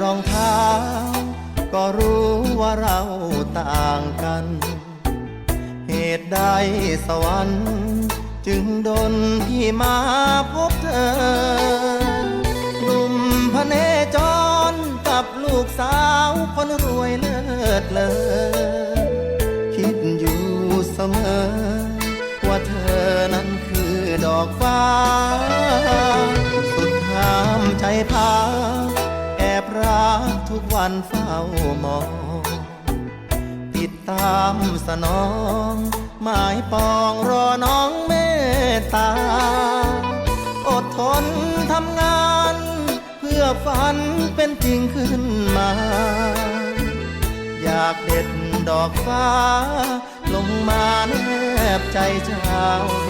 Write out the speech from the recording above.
รองเท้า ก็รู้ว่าเราต่างกัน เหตุใดสวรรค์ จึงดนพี่มาพบเธอหนุ่มพระเนจรกับลูกสาวคนรวยเลิศเลอคิดอยู่เสมอ ว่าเธอนั้นคือดอกฟ้า ทุกวันเฝ้ามอง ติดตามสนอง หมายปองรอน้องเมตตา อดทนทำงาน เพื่อฝันเป็นจริงขึ้นมา อยากเด็ดดอกฟ้า ลงมาแนบใจชาวดิน